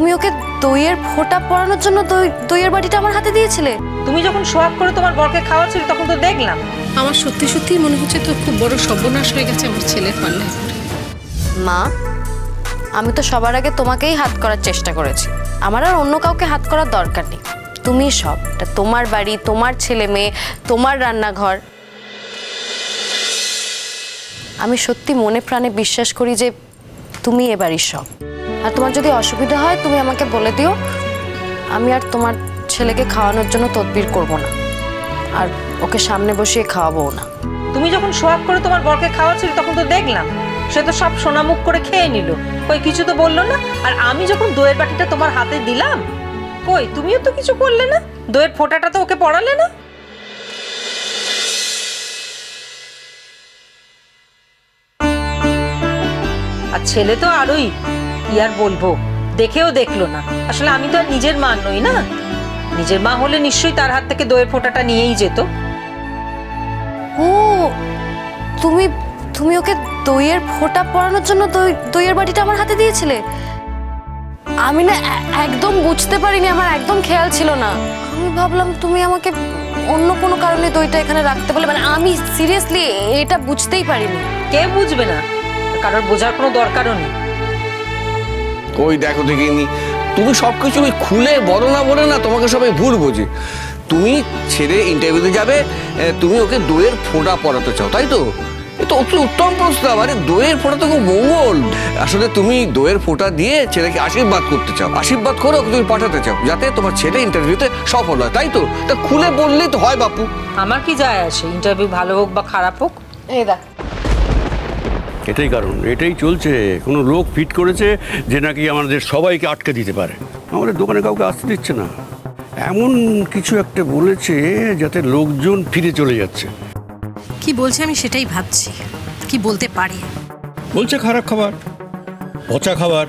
তুমি ওকে দইয়ের ফোঁটা পরানোর জন্য দই দইয়ের বাটিটা আমার হাতে দিয়েছিলে? তুমি যখন সোয়াগ করে তোমার বরকে খাওয়াচ্ছিলে তখন তো দেখলাম। আমার সত্যি সত্যি মনে হচ্ছে তো খুব বড় সর্বনাশ হয়ে গেছে আমার ছেলের পাল্লায়। পড়ে। মা আমি তো সবার আগে তোমাকেই হাত করার চেষ্টা করেছি। আমার আর অন্য কাউকে হাত করার দরকার নেই। তুমি সব এটা তোমার বাড়ি তোমার ছেলে মেয়ে তোমার রান্নাঘর। আমি সত্যি মনে প্রাণে বিশ্বাস করি যে তুমি এ বাড়ির সব। আর তোমার যদি অসুবিধা হয়, তুমি আমাকে বলে দিও। আমি আর তোমার ছেলেকে খাওয়ানোর জন্য তদবির করব না। আর ওকে সামনে বসিয়ে খাওয়াবো না। তুমি যখন সোয়াগ করে তোমার বরকে খাওয়াচ্ছিলে, তখন তো দেখলাম, সে তো সব সোনামুখ করে খেয়ে নিল। কই, কিছু তো বলল না? আর আমি যখন দইয়ের বাটিটা তোমার হাতে দিলাম, কই, তুমিও তো কিছু করলে না? দইয়ের ফোঁটাটা তো ওকে পড়ালে না? আর ছেলে তো আরোই কি আর বলব? দেখেও দেখল না। আসলে আমি তো আর নিজের মা নই না? নিজের মা হলে নিশ্চয়ই তার হাত থেকে দইয়ের ফোঁটাটা নিয়েই যেত। ও তুমি তুমি ওকে দইয়ের ফোঁটা পরানোর জন্য দই দইয়ের বাটিটা আমার হাতে দিয়েছিলে? আমি না একদম বুঝতে পারিনি আমার একদম খেয়াল ছিল না। আমি ভাবলাম তুমি আমাকে অন্য কোনো কারণে দইটা এখানে রাখতে বলে মানে আমি সিরিয়াসলি এটা বুঝতেই পারিনি। কে বুঝবে না? কারোর বোঝার কোনো দরকারও নেই। ওই দেখো দেখিনি তুমি সব কিছু ওই খুলে বলো না বলে না তোমাকে সবাই ভুল বোঝে। তুমি ছেড়ে ইন্টারভিউতে যাবে তুমি ওকে দইয়ের ফোঁটা পড়াতে চাও তাই তো? এ তো অতি উত্তম প্রস্তাব আরে দইয়ের ফোঁটা তো খুব মঙ্গল। আসলে তুমি দইয়ের ফোঁটা দিয়ে ছেলেকে আশীর্বাদ করতে চাও আশীর্বাদ করে ওকে তুমি পাঠাতে চাও যাতে তোমার ছেলে ইন্টারভিউতে সফল হয় তাই তো? তা খুলে বললেই তো হয় বাপু। আমার কি যায় আসে ইন্টারভিউ ভালো হোক বা খারাপ হোক? এই দেখ এটাই কারণ এটাই চলছে। কোনো লোক ফিট করেছে যে নাকি আমাদের সবাইকে আটকে দিতে পারে। আমাদের দোকানে কাউকে আসতে দিচ্ছে না। এমন কিছু একটা বলেছে যাতে লোকজন ফিরে চলে যাচ্ছে। কি বলছে আমি সেটাই ভাবছি। কি বলতে পারি? বলছে খারাপ খাবার পচা খাবার।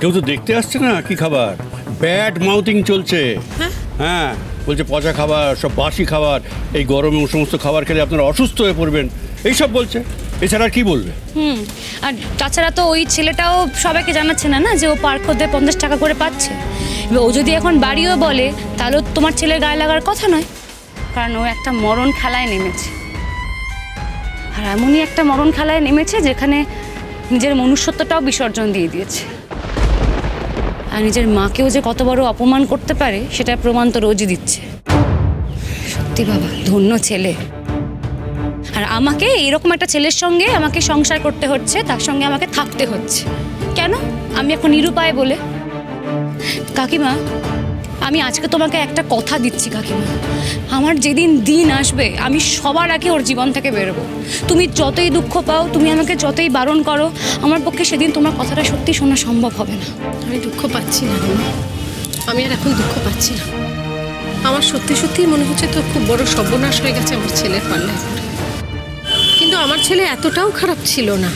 কেউ তো দেখতে আসছে না কি খাবার। ব্যাড মাউথিং চলছে। হ্যাঁ? বলছে পচা খাবার সব বাসি খাবার। এই গরমে ও সমস্ত খাবার খেলে আপনারা অসুস্থ হয়ে পড়বেন। এইসব বলছে। এছাড়া কি বলবে? হুম, আর তাছাড়া তো ওই ছেলেটাও সবাইকে জানাচ্ছে না না যে ও পার্ক করতে পঞ্চাশ টাকা করে পাচ্ছে। এবার ও যদি এখন বাড়িও বলে তাহলেও তোমার ছেলের গায়ে লাগার কথা নয়। কারণ ও একটা মরণ খেলায় নেমেছে। আর এমনই একটা মরণ খেলায় নেমেছে যেখানে নিজের মনুষ্যত্বটাও বিসর্জন দিয়ে দিয়েছে। আর নিজের মাকেও যে কত বড় অপমান করতে পারে সেটা প্রমাণ তো রোজই দিচ্ছে। সত্যি বাবা, ধন্য ছেলে। আর আমাকে এরকম একটা ছেলের সঙ্গে আমাকে সংসার করতে হচ্ছে, তার সঙ্গে আমাকে থাকতে হচ্ছে। কেন? আমি এখন নিরুপায় বলে। কাকিমা, আমি আজকে তোমাকে একটা কথা দিচ্ছি কাকিমা। আমার যেদিন দিন আসবে, আমি সবার আগে ওর জীবন থেকে বেরোবো। তুমি যতই দুঃখ পাও, তুমি আমাকে যতই বারণ করো, আমার পক্ষে সেদিন তোমার কথাটা সত্যি শোনা সম্ভব হবে না। আমি দুঃখ পাচ্ছি না। আমি আর এখন দুঃখ পাচ্ছি না। আমার সত্যি সত্যিই মনে হচ্ছে তো খুব বড় সর্বনাশ হয়ে গেছে আমার ছেলের পাল্লায়। কিন্তু আমার ছেলে এতটাও খারাপ ছিল না।